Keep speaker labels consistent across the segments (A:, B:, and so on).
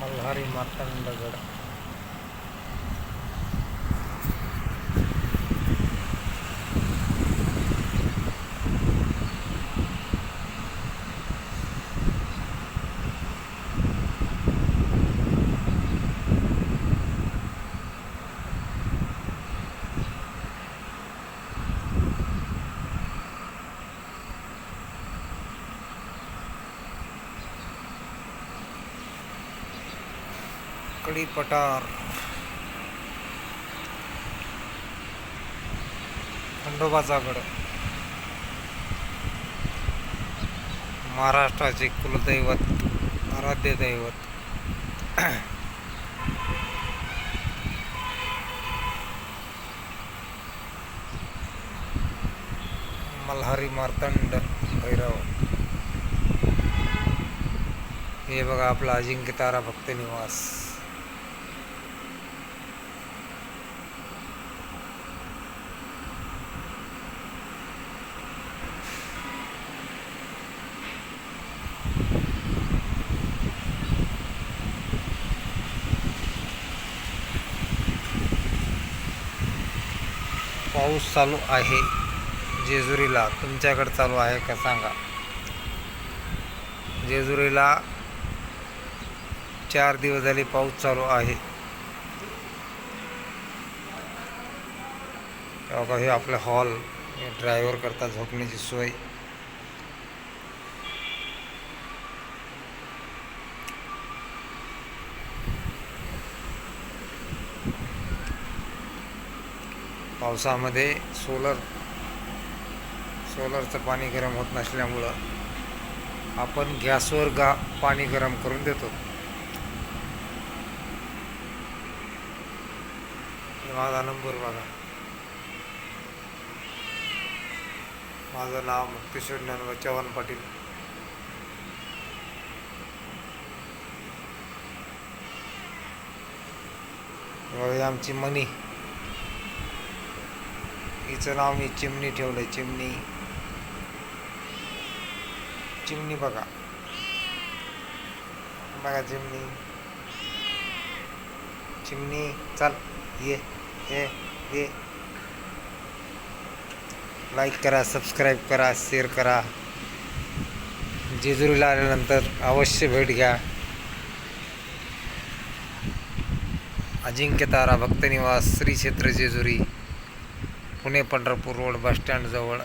A: मल्हारी मार्तंडगड काकडी पठार. खंडोबाचा गड महाराष्ट्राचे कुलदैवत आराध्य दैवत. मल्हारी मार्तंड भैरव. हे बघा आपला अजिंक्य तारा भक्त निवास. पाऊस चालू आहे. जेजुरीला तुमच्याकडे चालू आहे का सांगा. जेजुरीला चार दिवस झाले पाऊस चालू आहे. हे आपलं हॉल ड्रायव्हर करता झोपण्याची सोय. पावसामध्ये सोलर सोलरचं पाणी गरम होत नसल्यामुळं आपण गॅसवर गा पाणी गरम करून देतो. माझा नंबर बघा. माझं नाव मुक्तेश्वर ज्ञानव चव्हाण पाटील. आमची मनी. हिचं नाव मी चिमणी ठेवलं आहे चिमणी. चिमणी बघा. बघा चिमणी. चिमणी चल. ये ये ये. लाईक करा सबस्क्राईब करा शेअर करा. जेजुरीला आल्यानंतर अवश्य भेट घ्या. अजिंक्य तारा भक्तनिवास श्री क्षेत्र जेजुरी. पुणे पंढरपूर रोड बसस्टँडजवळ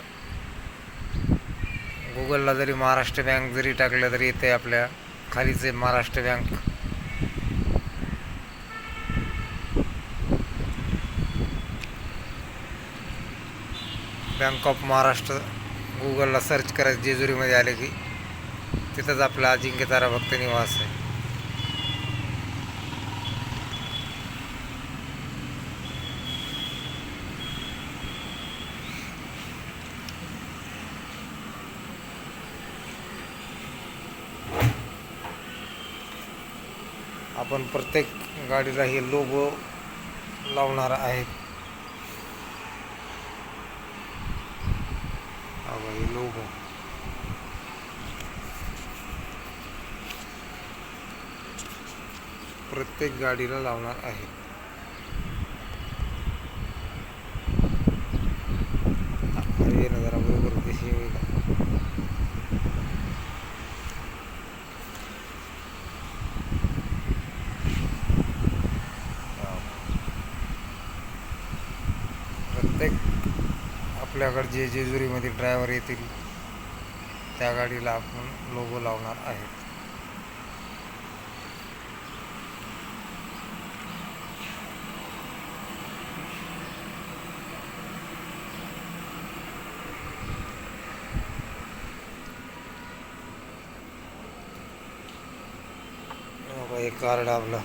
A: गुगलला जरी महाराष्ट्र बँक जरी टाकलं तरी येते आपल्या खालीच आहे Maharashtra bank bank of Maharashtra गुगलला सर्च करायचं जेजुरीमध्ये आले की तिथंच आपला अजिंक्य तारा भक्त निवास आहे. आपण प्रत्येक गाडीला हे लोगो लावणार आहेत. हे लोगो. प्रत्येक गाडीला लावणार आहे प्रत्येक आपल्याकडे जे जेजुरीमध्ये ड्रायव्हर येतील त्या गाडीला आपण लोगो लावणार आहे एक कार्ड आपलं.